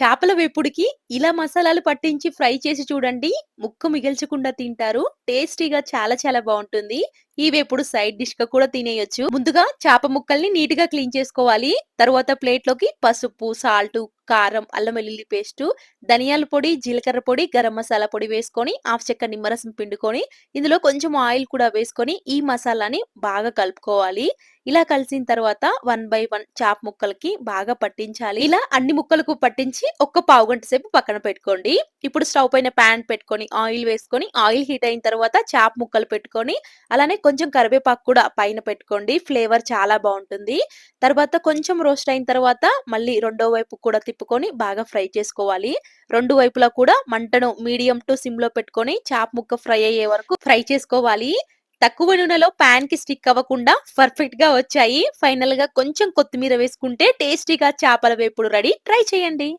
చేపల వేపుడికి ఇలా మసాలాలు పట్టించి ఫ్రై చేసి చూడండి. ముక్క మిగిల్చకుండా తింటారు. టేస్టీగా చాలా చాలా బాగుంటుంది ఈ వేపుడు సైడ్ డిష్‌గా కూడా తినేయొచ్చు. ముందుగా చేప ముక్కల్ని నీట్గా క్లీన్ చేసుకోవాలి. తరువాత ప్లేట్‌లోకి పసుపు, సాల్ట్ కారం, అల్లం వెల్లుల్లి పేస్టు, ధనియాల పొడి, జీలకర్ర పొడి, గరం మసాలా పొడి వేసుకొని, హాఫ్ చెక్క నిమ్మరసం పిండుకొని, ఇందులో కొంచెం ఆయిల్ కూడా వేసుకొని, ఈ మసాలాని బాగా కలుపుకోవాలి. ఇలా కలిసిన తర్వాత వన్ బై వన్ చాప్ ముక్కలకి బాగా పట్టించాలి. ఇలా అన్ని ముక్కలకు పట్టించి ఒక్క పావుగంట సేపు పక్కన పెట్టుకోండి. ఇప్పుడు స్టవ్ పైన ప్యాన్ పెట్టుకొని, ఆయిల్ వేసుకొని, ఆయిల్ హీట్ అయిన తర్వాత చాప్ ముక్కలు పెట్టుకొని, అలానే కొంచెం కరివేపాకు కూడా పైన పెట్టుకోండి. ఫ్లేవర్ చాలా బాగుంటుంది తర్వాత కొంచెం రోస్ట్ అయిన తర్వాత మళ్ళీ రెండో వైపు కూడా తిప్పి తిప్పుకొని బాగా ఫ్రై చేసుకోవాలి. రెండు వైపులా కూడా మంటను మీడియం టు సిమ్లో పెట్టుకొని చేప ముక్క ఫ్రై అయ్యే వరకు ఫ్రై చేసుకోవాలి. తక్కువ నూనెలో పాన్‌కి స్టిక్ అవ్వకుండా పర్ఫెక్ట్గా వచ్చాయి. ఫైనల్గా కొంచెం కొత్తిమీర వేసుకుంటే టేస్టీగా చేపల వేపుడు రెడీ. ట్రై చేయండి.